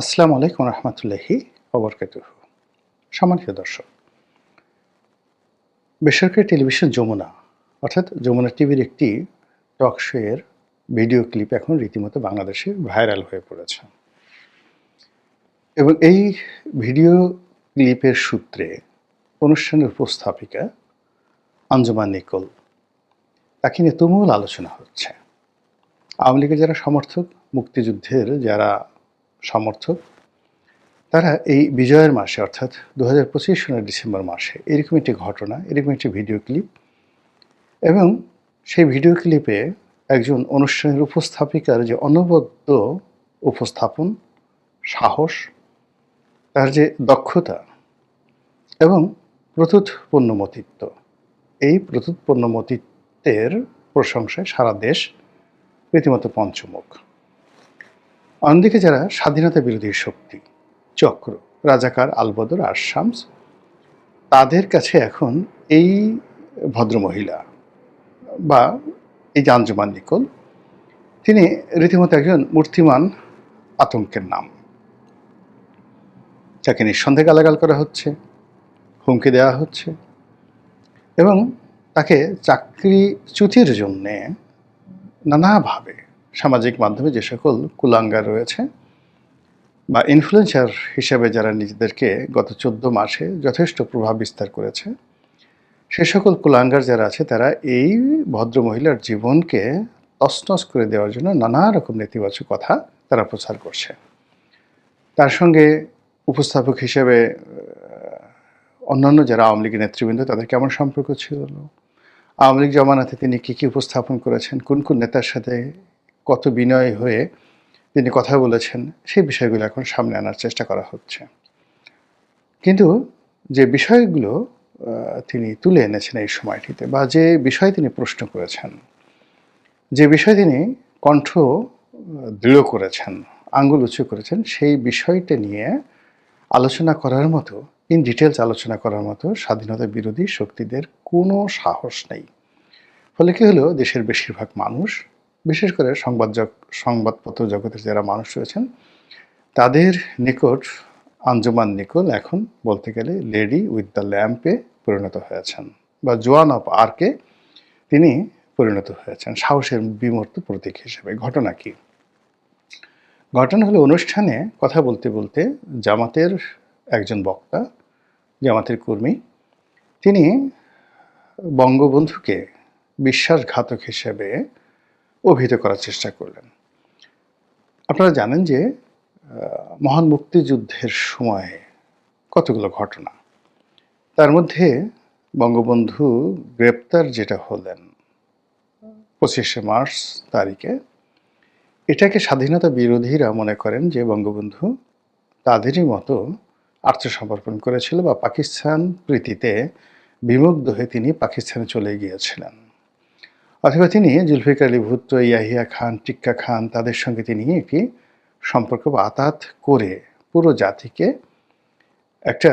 আসসালামু আলাইকুম রহমতুল্লাহি অবরকাত সম্মানিত দর্শক, বেসরকারি টেলিভিশন যমুনা, অর্থাৎ যমুনা টিভির একটি টক শোয়ের ভিডিও ক্লিপ এখন রীতিমতো বাংলাদেশে ভাইরাল হয়ে পড়েছে। এবং এই ভিডিও ক্লিপের সূত্রে অনুষ্ঠানের উপস্থাপিকা আঞ্জুমান নিকল, তাকে নিয়ে তুমুল আলোচনা হচ্ছে। আওয়ামী লীগের যারা সমর্থক, মুক্তিযুদ্ধের যারা সমর্থক তারা এই বিজয়ের মাসে, অর্থাৎ দু হাজার সনের ডিসেম্বর মাসে এরকম একটি ঘটনা, এরকম একটি ভিডিও ক্লিপ এবং সেই ভিডিও ক্লিপে একজন অনুষ্ঠানের উপস্থাপিকার যে অনবদ্য উপস্থাপন, সাহস, তার যে দক্ষতা এবং প্রতুত পণ্যমতিত্ব, এই প্রতুত পণ্যমতিত্বের প্রশংসায় সারা দেশ রীতিমতো পঞ্চমুখ। অন্যদিকে যারা স্বাধীনতা বিরোধী শক্তি, চক্র, রাজাকার আলবদর আর শামস, তাদের কাছে এখন এই ভদ্রমহিলা বা এই যে আঞ্জুমান নিকল, তিনি রীতিমতো একজন মূর্তিমান আতঙ্কের নাম। তাকে নিঃসন্দেহে গালাগাল করা হচ্ছে, হুমকি দেওয়া হচ্ছে এবং তাকে চাকরি চাকরিচ্যুতির জন্যে নানাভাবে সামাজিক মাধ্যমে যে সকল কুলাঙ্গার রয়েছে বা ইনফ্লুয়েন্সার হিসেবে যারা নিজেদেরকে গত চোদ্দ মাসে যথেষ্ট প্রভাব বিস্তার করেছে, সে সকল কুলাঙ্গার যারা আছে, তারা এই ভদ্র মহিলার জীবনকে তছনছ করে দেওয়ার জন্য নানা রকম নেতিবাচক কথা তারা প্রচার করছে। তার সঙ্গে উপস্থাপক হিসেবে অন্যান্য যারা আওয়ামী লীগের নেতৃবৃন্দ, তাদের কেমন সম্পর্ক ছিল? আওয়ামী লীগ জমানাতে তিনি কী কী উপস্থাপন করেছেন? কোন কোন নেতার সাথে কত বিনয় হয়ে তিনি কথা বলেছেন, সেই বিষয়গুলো এখন সামনে আনার চেষ্টা করা হচ্ছে। কিন্তু যে বিষয়গুলো তিনি তুলে এনেছেন এই সময়টিতে বা যে বিষয় তিনি প্রশ্ন করেছেন, যে বিষয় তিনি কণ্ঠ দৃঢ় করেছেন, আঙ্গুল উঁচু করেছেন, সেই বিষয়টা নিয়ে আলোচনা করার মতো ইন ডিটেলস আলোচনা করার মতো স্বাধীনতা বিরোধী শক্তিদের কোনো সাহস নেই। ফলে কি হলো? দেশের বেশিরভাগ মানুষ বিশেষ করে সংবাদ সংবাদপত্র জগতের যারা মানুষ রয়েছেন, তাদের নিকট, আঞ্জুমান নিকল এখন বলতে গেলে লেডি উইথ দ্য ল্যাম্পে পরিণত হয়েছেন বা জোয়ান অফ আর্কে তিনি পরিণত হয়েছেন। সাহসের বিমূর্ত প্রতীক হিসেবে। ঘটনা কি? ঘটনা হলো অনুষ্ঠানে কথা বলতে বলতে জামাতের একজন বক্তা, জামাতের কর্মী, তিনি বঙ্গবন্ধুকে বিশ্বাসঘাতক হিসেবে অভিহিত করার চেষ্টা করলেন। আপনারা জানেন যে মহান মুক্তিযুদ্ধের সময়ে কতগুলো ঘটনা। তার মধ্যে বঙ্গবন্ধু গ্রেপ্তার যেটা হলেন পঁচিশে মার্চ তারিখে, এটাকে স্বাধীনতা বিরোধীরা মনে করেন যে বঙ্গবন্ধু তাদেরই মতো আত্মসমর্পণ করেছিল বা পাকিস্তান প্রীতিতে বিমুগ্ধ হয়ে তিনি পাকিস্তানে চলে গিয়েছিলেন। অথবা তিনি জুলফিকার আলী ভুট্টো, ইয়াহিয়া খান, টিক্কা খান তাদের সঙ্গে তিনি একটি সম্পর্ক বা আতাত করে পুরো জাতিকে একটা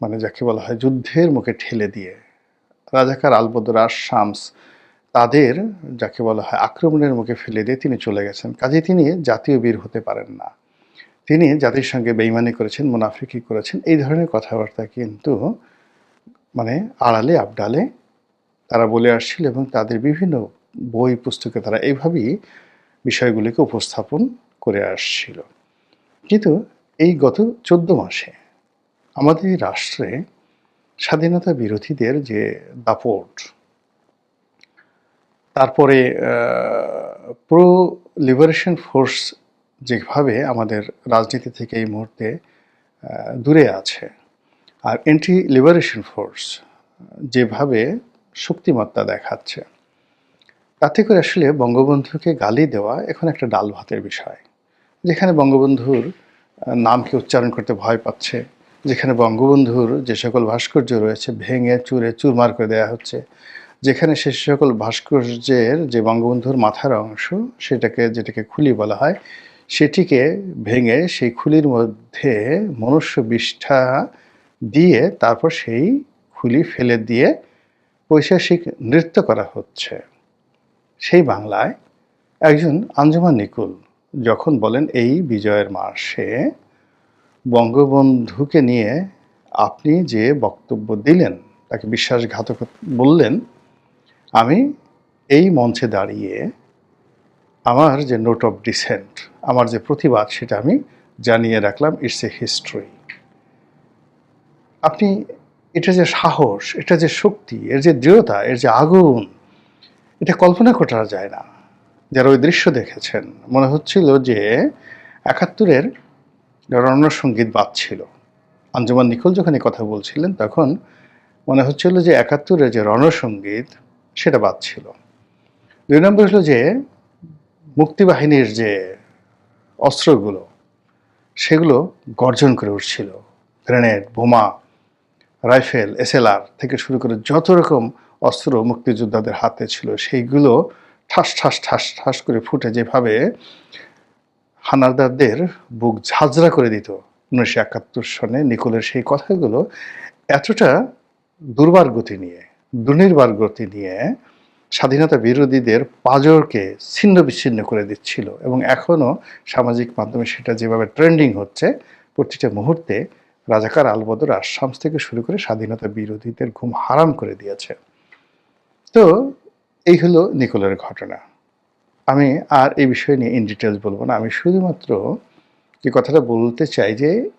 মানে যাকে বলা হয় যুদ্ধের মুখে ঠেলে দিয়ে রাজাকার আলবদর আর শামস তাদের যাকে বলা হয় আক্রমণের মুখে ফেলে দিয়ে তিনি চলে গেছেন। কাজে তিনি জাতীয় বীর হতে পারেন না। তিনি জাতির সঙ্গে বেইমানি করেছেন, মুনাফিকি করেছেন, এই ধরনের কথাবার্তা কিন্তু মানে আড়ালে, আবডালে তারা বলে আসছিল এবং তাদের বিভিন্ন বই পুস্তকে তারা এইভাবেই বিষয়গুলিকে উপস্থাপন করে আসছিল। কিন্তু এই গত চোদ্দ মাসে আমাদের রাষ্ট্রে স্বাধীনতা বিরোধীদের যে দাপট, তারপরে প্রো লিবারেশন ফোর্স যেভাবে আমাদের রাজনীতি থেকে এই মুহূর্তে দূরে আছে, আর এন্টি লিবারেশন ফোর্স যেভাবে শক্তিমত্তা দেখাচ্ছে। তাতে করে আসলে বঙ্গবন্ধুকে গালি দেওয়া এখন একটা ডাল ভাতের বিষয়। যেখানে বঙ্গবন্ধুর নামকে উচ্চারণ করতে ভয় পাচ্ছে, যেখানে বঙ্গবন্ধুর যে সকল ভাস্কর্য রয়েছে ভেঙে, চুরে, চুরমার করে দেওয়া হচ্ছে, যেখানে সে সকল ভাস্কর্যের যে বঙ্গবন্ধুর মাথার অংশ, সেটাকে, যেটাকে খুলি বলা হয়, সেটিকে ভেঙে সেই খুলির মধ্যে মনুষ্য বিষ্ঠা দিয়ে তারপর সেই খুলি ফেলে দিয়ে পৈশাসিক নৃত্য করা হচ্ছে। সেই বাংলায় একজন আঞ্জুমান নিকুল যখন বলেন, এই বিজয়ের মাসে বঙ্গবন্ধুকে নিয়ে আপনি যে বক্তব্য দিলেন, তাকে বিশ্বাসঘাতক বললেন, আমি এই মঞ্চে দাঁড়িয়ে আমার যে নোট অফ ডিসেন্ট আমার যে প্রতিবাদ, সেটা আমি জানিয়ে রাখলাম ইটস এ হিস্ট্রি আপনি এটা যে সাহস, এটা যে শক্তি, এর যে দৃঢ়তা, এর যে আগুন, এটা কল্পনা করা যায় না। যারা ওই দৃশ্য দেখেছেন, মনে হচ্ছিল যে একাত্তরের রণসঙ্গীত বাজছিল। আঞ্জুমান নিখোল যখন এই কথা বলছিলেন, তখন মনে হচ্ছিল যে একাত্তরের যে রণসঙ্গীত সেটা বাজছিল। দুই নম্বর হলো যে মুক্তিবাহিনীর যে অস্ত্রগুলো, সেগুলো গর্জন করে উঠছিল। গ্রেনেড, বোমা রাইফেল, এসএলআর থেকে শুরু করে যত রকম অস্ত্র মুক্তিযোদ্ধাদের হাতে ছিল, সেইগুলো ঠাস ঠাস ঠাস ঠাস করে ফুটে যেভাবে হানাদারদের বুক ঝাঁঝরা করে দিত উনিশশো একাত্তর সনে নিকোলের সেই কথাগুলো, এতটা দুর্বার গতি নিয়ে, দুর্নির্বার গতি নিয়ে স্বাধীনতা বিরোধীদের পাজরকে ছিন্ন বিচ্ছিন্ন করে দিচ্ছিল এবং এখনও সামাজিক মাধ্যমে সেটা যেভাবে ট্রেন্ডিং হচ্ছে, প্রতিটা মুহূর্তে রাজাকার আলবদর আসামস থেকে শুরু করে স্বাধীনতা বিরোধীদের ঘুম হারাম করে দিয়েছে। তো এই হলো নিকোলের ঘটনা। আমি আর এই বিষয় নিয়ে ইন ডিটেলস বলব না। আমি শুধুমাত্র যে কথাটা বলতে চাই যে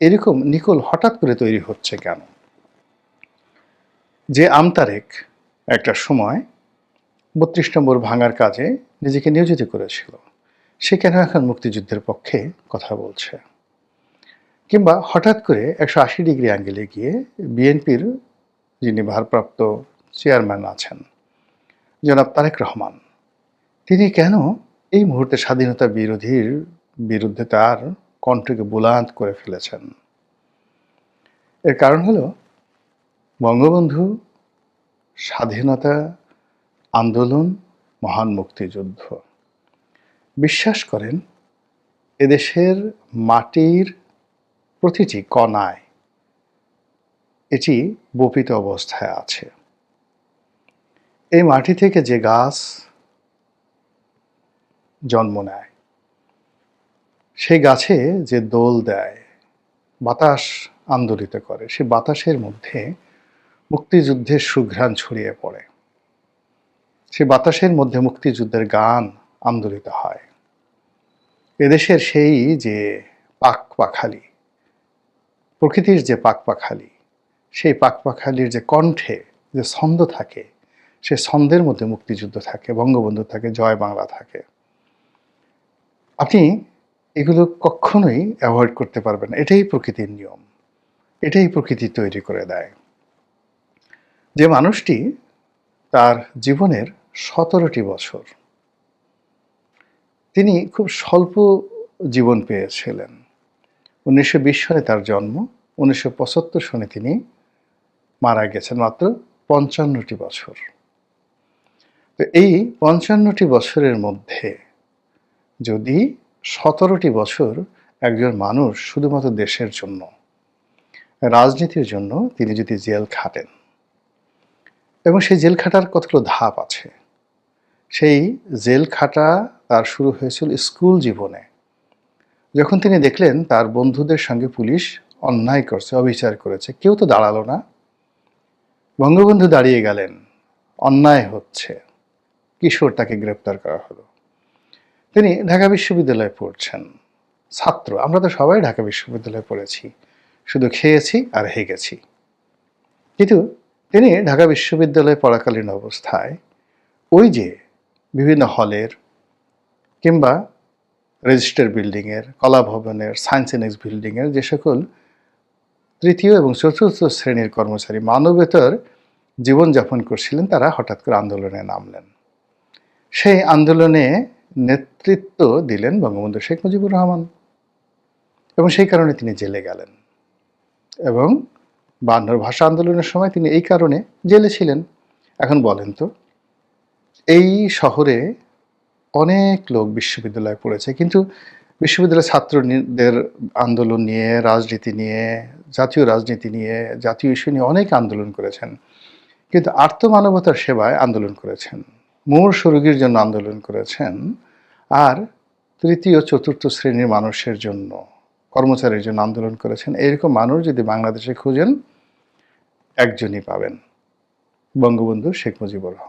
এরকম নিকোল হঠাৎ করে তৈরি হচ্ছে কেন? যে আমতারেক একটা সময় বত্রিশ নম্বর ভাঙার কাজে নিজেকে নিয়োজিত করেছিল। সে কেন এখন মুক্তিযুদ্ধের পক্ষে কথা বলছে? কিংবা হঠাৎ করে একশো আশি ডিগ্রি অ্যাঙ্গেলে গিয়ে বিএনপির যিনি ভারপ্রাপ্ত চেয়ারম্যান আছেন, জনাব তারেক রহমান, তিনি কেন এই মুহূর্তে স্বাধীনতা বিরোধীর বিরুদ্ধে তার কণ্ঠকে বুলান্ত করে ফেলেছেন? এর কারণ হলো, বঙ্গবন্ধু স্বাধীনতা আন্দোলন মহান মুক্তিযুদ্ধ। বিশ্বাস করেন, এদেশের মাটির প্রতিটি কণায় এটি বপিত অবস্থায় আছে। এই মাটি থেকে যে গাছ জন্ম নেয়, সেই গাছে যে দোল দেয়, বাতাস আন্দোলিত করে, সে বাতাসের মধ্যে মুক্তিযুদ্ধের সুঘ্রাণ ছড়িয়ে পড়ে। সে বাতাসের মধ্যে মুক্তিযুদ্ধের গান আন্দোলিত হয়। এদেশের সেই যে পাক পাখালি প্রকৃতির যে পাক পাখালি সেই পাকপাখালির যে কণ্ঠে যে ছন্দ থাকে, সে ছন্দের মধ্যে মুক্তিযুদ্ধ থাকে, বঙ্গবন্ধু থাকে, জয় বাংলা থাকে। আপনি এগুলো কখনোই অ্যাভয়েড করতে পারবেন এটাই প্রকৃতির নিয়ম। এটাই প্রকৃতি তৈরি করে দেয়। যে মানুষটি তার জীবনের সতেরোটি বছর, তিনি খুব স্বল্প জীবন পেয়েছিলেন। উনিশশো সনে তার জন্ম, উনিশশো পঁচাত্তর সনে তিনি মারা গেছেন মাত্র পঞ্চান্নটি বছর। তো এই পঞ্চান্নটি বছরের মধ্যে যদি সতেরোটি বছর একজন মানুষ শুধুমাত্র দেশের জন্য, রাজনীতির জন্য তিনি যদি জেল খাটেন, এবং সেই জেল খাটার কতগুলো ধাপ আছে? সেই জেল খাটা তার শুরু হয়েছিল স্কুল জীবনে। যখন তিনি দেখলেন তার বন্ধুদের সঙ্গে পুলিশ অন্যায় করছে, অবিচার করেছে, কেউ তো দাঁড়াল না। বঙ্গবন্ধু দাঁড়িয়ে গেলেন, অন্যায় হচ্ছে। কিশোর তাকে গ্রেপ্তার করা হলো। তিনি ঢাকা বিশ্ববিদ্যালয়ে পড়ছেন। ছাত্র, আমরা তো সবাই ঢাকা বিশ্ববিদ্যালয়ে পড়েছি। শুধু খেয়েছি আর হেগেছি। কিন্তু তিনি ঢাকা বিশ্ববিদ্যালয়ে পড়াকালীন অবস্থায় ওই যে বিভিন্ন হলের কিংবা রেজিস্টার বিল্ডিংয়ের, কলা ভবনের, সায়েন্স এনেক্স বিল্ডিংয়ের যে সকল তৃতীয় এবং চতুর্থ শ্রেণির কর্মচারী মানবেতর জীবনযাপন করছিলেন, তারা হঠাৎ করে আন্দোলনে নামলেন। সেই আন্দোলনে নেতৃত্ব দিলেন বঙ্গবন্ধু শেখ মুজিবুর রহমান এবং সেই কারণে তিনি জেলে গেলেন এবং বান্নর ভাষা আন্দোলনের সময় তিনি এই কারণে জেলে ছিলেন। এখন বলেন তো, এই শহরে অনেক লোক বিশ্ববিদ্যালয়ে পড়েছে, কিন্তু বিশ্ববিদ্যালয়ের ছাত্রদের আন্দোলন নিয়ে, রাজনীতি নিয়ে, জাতীয় রাজনীতি নিয়ে, জাতীয় ইস্যু নিয়ে অনেক আন্দোলন করেছেন। কিন্তু আর্তমানবতার সেবায় আন্দোলন করেছেন মূল রোগীর জন্য আন্দোলন করেছেন, আর তৃতীয়, চতুর্থ শ্রেণির মানুষের জন্য, কর্মচারীর জন্য আন্দোলন করেছেন। এরকম মানুষ যদি বাংলাদেশে খুঁজেন, একজনই পাবেন। বঙ্গবন্ধু শেখ মুজিবুর রহমান।